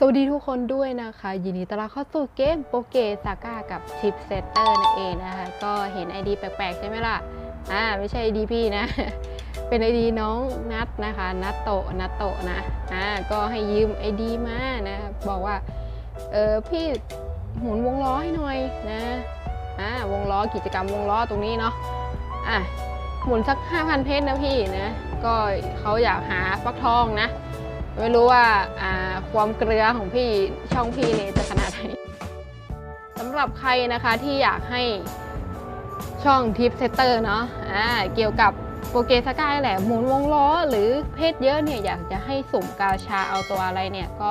สวัสดีทุกคนด้วยนะคะ ยินดีต้อนรับเข้าสู่เกมโปเกซาก้ากับชิปเซตเตอร์นั่นเองนะคะ ก็เห็น ID แปลกๆ ใช่ไหมล่ะ อ่า ไม่ใช่ ID พี่นะ เป็น ID น้องนัทนะคะนัตโตนัตโตนะ อ่า ก็ให้ยืม ID มานะ บอกว่า เออพี่หมุนวงล้อให้หน่อยนะ อ่า วงล้อกิจกรรมวงล้อตรงนี้เนาะ อะ หมุนสัก 5,000 เพชรนะพี่นะ ก็เขาอยากหาฟักทองนะ ไม่รู้ว่าความเกลือของพี่ช่องพี่เนี่ยจะขนาดไหนสำหรับใครนะคะที่อยากให้ช่องทิปเซตเตอร์เนาะอ่าเกี่ยวกับโปเกสกายแหละหมุนวงล้อ หรือเพศเยอะเนี่ยอยากจะให้สุ่มกาชาเอาตัวอะไรเนี่ยก็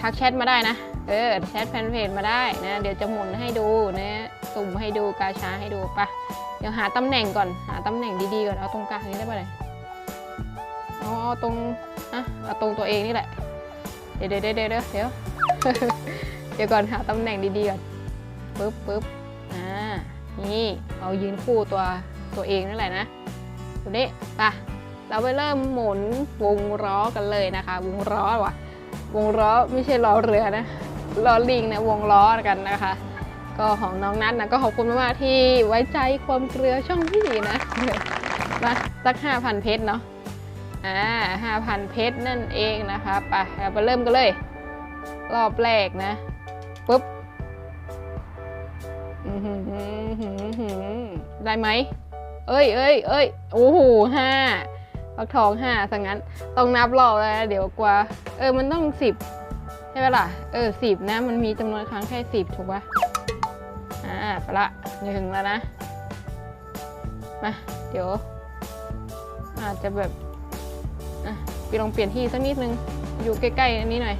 ทักแชทมาได้นะ เออแชทแฟนเพจมาได้นะ เดี๋ยวจะหมุนให้ดูนะสุ่มให้ดูกาชาให้ดูปะเดี๋ยวหาตำแหน่งก่อนหาตำแหน่งดีๆก่อนเอาตรงกลางนี้ได้ปะเลยอาเอาตรง อะเอาตรงตัวเองนี่แหละเดี๋ยวเดี๋ยวเดี๋ยวเดี๋ยวเดี๋ยวเดี๋ยวก่อนหาตำแหน่งดีๆก่อนปึ๊บปึ๊บอ่า นี่ เอายืนคู่ตัวตัวเองนั่นแหละนะตัวนี้ไปะเราไปเริ่มหมุนวงล้อกันเลยนะคะ วงล้อว่ะ วงล้อไม่ใช่ล้อเรือนะล้อลิงนะวงล้อกันนะคะ ก็ของน้องนัทนะก็ขอบคุณมากๆที่ไว้ใจความเกลือช่องพี่นะมาสักห้าพันเพชรเนาะ อ่าห้าพันเพชรนั่นเองนะคะไปเราไปเริ่มกันเลย รอบแรกนะปุ๊บได้ไหม เอ้ยเอ้ยเอ้ยโอ้โหห้าฟักทองห้าสังงั้น ต้องนับรอบแล้ว เดี๋ยวกว่า เออ มันต้องสิบใช่ไหมล่ะ เออสิบนะ มันมีจำนวนครั้งแค่สิบถูกปะอ่าไปละหนึ่งแล้วนะ มา เดี๋ยว อาจจะแบบ อะพี่ลองเปลี่ยนที่สักนิดนึง อยู่ใกล้ๆอันนี้หน่อย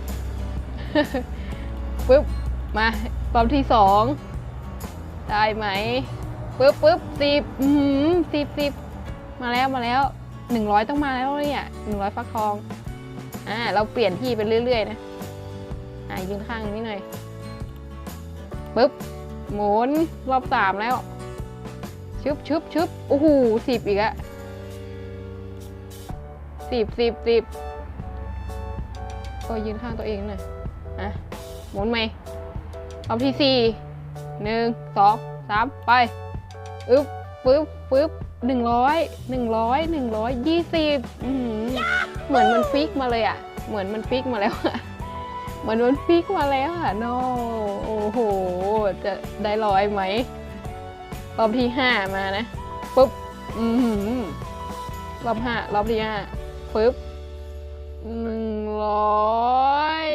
ปึ๊บ มารอบที่สองได้ไหมปึ๊บปึ๊บสิบอืมสิบสิบมาแล้วมาแล้วหนึ่งร้อยต้องมาแล้วเนี่ยหนึ่งร้อยฟักทองอ่าเราเปลี่ยนที่ไปเรื่อยๆนะอ่ายืนข้างนี้หน่อยปึ๊บหมุนรอบสามแล้ว ชึบชึบชึบโอ้โหสิบอีกอะ สิบสิบสิบก็ยืนข้างตัวเองหน่อยอะหมุนไหมรอบที่สี่หนึ่งสองสามไปอึ๊บปึ๊บปึ๊บหนึ่งร้อยหนึ่งร้อยหนึ่งร้อยยี่สิบเหมือนมันฟิกมาเลยอะ เหมือนมันฟิกมาแล้วอะเหมือนมันฟิกมาแล้วอะโนโอ้โห จะได้ร้อยไหมรอบที่ห้ามานะ ปุ๊บ อือหือรอบห้ารอบที่ห้า ปึ๊บหนึ่งร้อย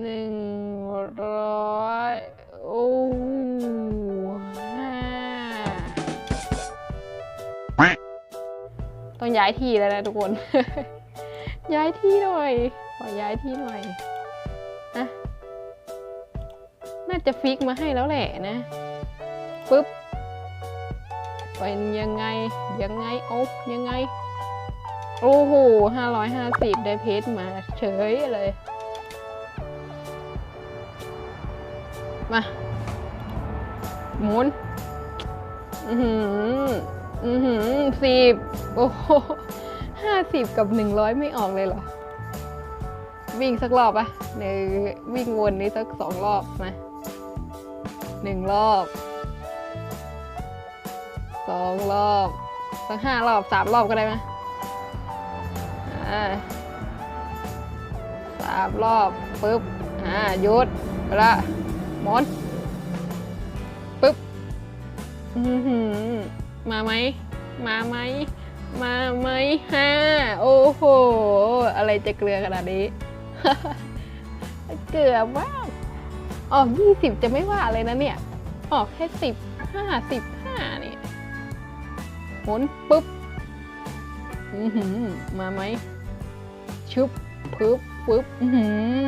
หนึ่งร้อยโอ้ห้าต้องย้ายที่แล้วนะทุกคน ย้ายที่หน่อยขอย้ายที่หน่อยนะน่าจะฟิกมาให้แล้วแหละนะปึ๊บเป็นยังไงยังไงโอ๊ยังไง โอ้โหห้าร้อยห้าสิบได้เพชรมาเฉยเลย มาหมุน อือหือ อือหือสิบโอ้โหห้าสิบกับหนึ่งร้อยไม่ออกเลยเหรอ วิ่งสักรอบปะในวิ่งวนนี้สักสองรอบมาหนึ่งรอบสองรอบ สักห้ารอบสามรอบก็ได้ไหม สามรอบปึ๊บอ่าหยุดไปละหมอนปึ๊บอือหือมาไหม มาไหม มาไหมห้าโอ้โห อะไรจะเกลือขนาดนี้ เกลือมากออกยี่สิบจะไม่ว่าเลยนะเนี่ย ออกแค่สิบห้าสิบห้านี่หมุนปึ๊บอือหือมาไหม ชุบปึ๊บปึ๊บ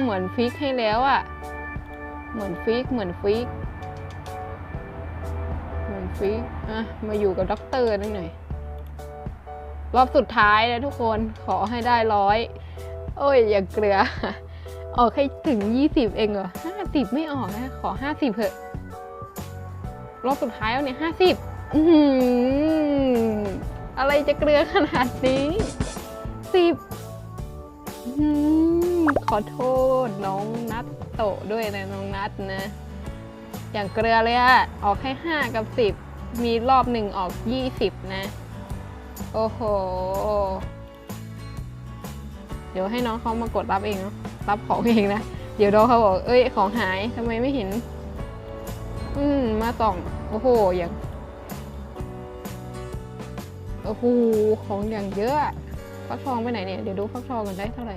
เหมือนฟิกให้แล้วอะ่ะ เหมือนฟิกเหมือนฟิกเหมือนฟิกอะมาอยู่กับด็อกเตอร์นิดหน่อยรอบสุดท้ายนะทุกคนขอให้ได้ร้อยโอ้ย อย่าเกลือ ออกให้ถึง 20 เองเหรอ 50 ไม่ออกนะ ขอ 50เถอะ รอบสุดท้ายแล้วเนี่ย 50อือหืออะไรจะเกลือขนาดนี้ 10อืม ขอโทษน้องนัดโตด้วยนะน้องนัดนะ อย่างเกลือเลยอะออกแค่ห้ากับสิบมีรอบหนึ่งออกยี่สิบนะ โอ้โห เดี๋ยวให้น้องเขามากดรับเองเนาะรับของเองนะ เดี๋ยวน้องเขาบอก เอ้ยของหายทำไมไม่เห็น อืม มาส่อง โอ้โห อย่าง โอ้โห ของอย่างเยอะ ฟักทองไปไหนเนี่ย เดี๋ยวดูฟักทองกันได้เท่าไหร่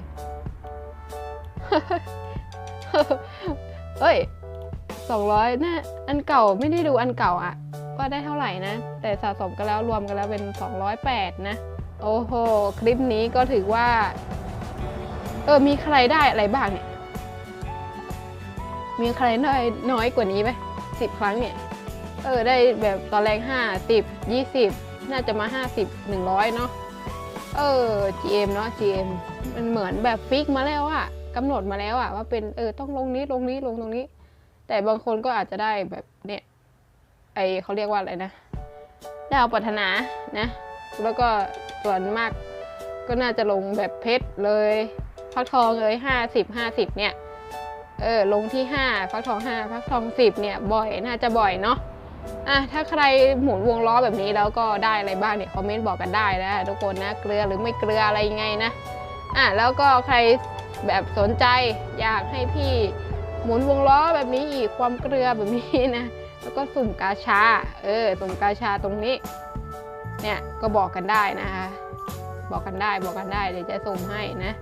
เอ้ยสองร้อยน่าอันเก่าไม่ได้ดูอันเก่าอะว่าได้เท่าไหร่นะ แต่สะสมกันแล้วรวมกันแล้วเป็น 208 นะ โอ้โห คลิปนี้ก็ถือว่า เออ มีใครได้อะไรบ้างเนี่ย มีใครได้น้อยกว่านี้ไหมสิบครั้งเนี่ย เออ ได้แบบตอนแรกห้าสิบยี่สิบน่าจะมาห้าสิบหนึ่งร้อยเนาะ เออ GM เนาะ GM มันเหมือนแบบฟิกมาแล้วอะกำหนดมาแล้วอะว่าเป็นเออต้องลงนี้ลงนี้ลงตรงนี้ แต่บางคนก็อาจจะได้แบบเนี่ยไอเขาเรียกว่าอะไรนะดาวปรารถนานะ แล้วก็ส่วนมากก็น่าจะลงแบบเพชรเลยฟักทองเลยห้าสิบห้าสิบเนี่ยเออลงที่ห้าฟักทองห้าฟักทองสิบเนี่ยบ่อยน่าจะบ่อยเนาะ อะถ้าใครหมุนวงล้อแบบนี้แล้วก็ได้อะไรบ้างเนี่ยคอมเมนต์บอกกันได้นะทุกคนนะเกลือหรือไม่เกลืออะไรยังไงนะอะแล้วก็ใครแบบสนใจอยากให้พี่หมุนวงล้อแบบนี้อีกความเกลือแบบนี้นะแล้วก็สุ่มกาชา เออ สุ่มกาชาตรงนี้ เนี่ย ก็บอกกันได้นะคะ บอกกันได้ บอกกันได้ เดี๋ยวจะส่งให้นะ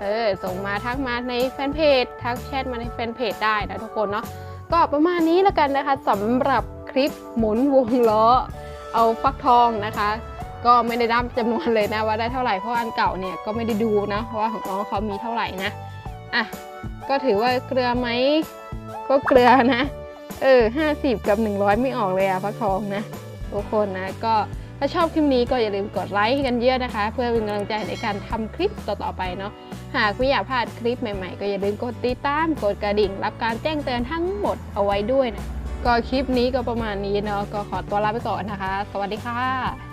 เออ ส่งมาทักมาในแฟนเพจ ทักแชทมาในแฟนเพจได้นะทุกคนเนาะ ก็ประมาณนี้แล้วกันนะคะสำหรับ คลิปหมุนวงล้อ เอาฟักทองนะคะ ก็ไม่ได้นับจำนวนเลยนะว่าได้เท่าไหร่เพราะอันเก่าเนี่ยก็ไม่ได้ดูนะว่าของน้องเขามีเท่าไหร่นะอะก็ถือว่าเกลือไหมก็เกลือนะเออห้าสิบกับหนึ่งร้อยไม่ออกเลยอะฟักทองนะทุกคนนะก็ถ้าชอบคลิปนี้ก็อย่าลืมกดไลค์กันเยอะนะคะ เพื่อเป็นกำลังใจในการทำคลิปต่อๆไปเนาะหากไม่อยากพลาดคลิปใหม่ๆ ก็อย่าลืมกดติดตามกดกระดิ่ง รับการแจ้งเตือนทั้งหมดเอาไว้ด้วยนะ ก็คลิปนี้ก็ประมาณนี้เนาะก็ขอตัวลาไปก่อนนะคะ สวัสดีค่ะ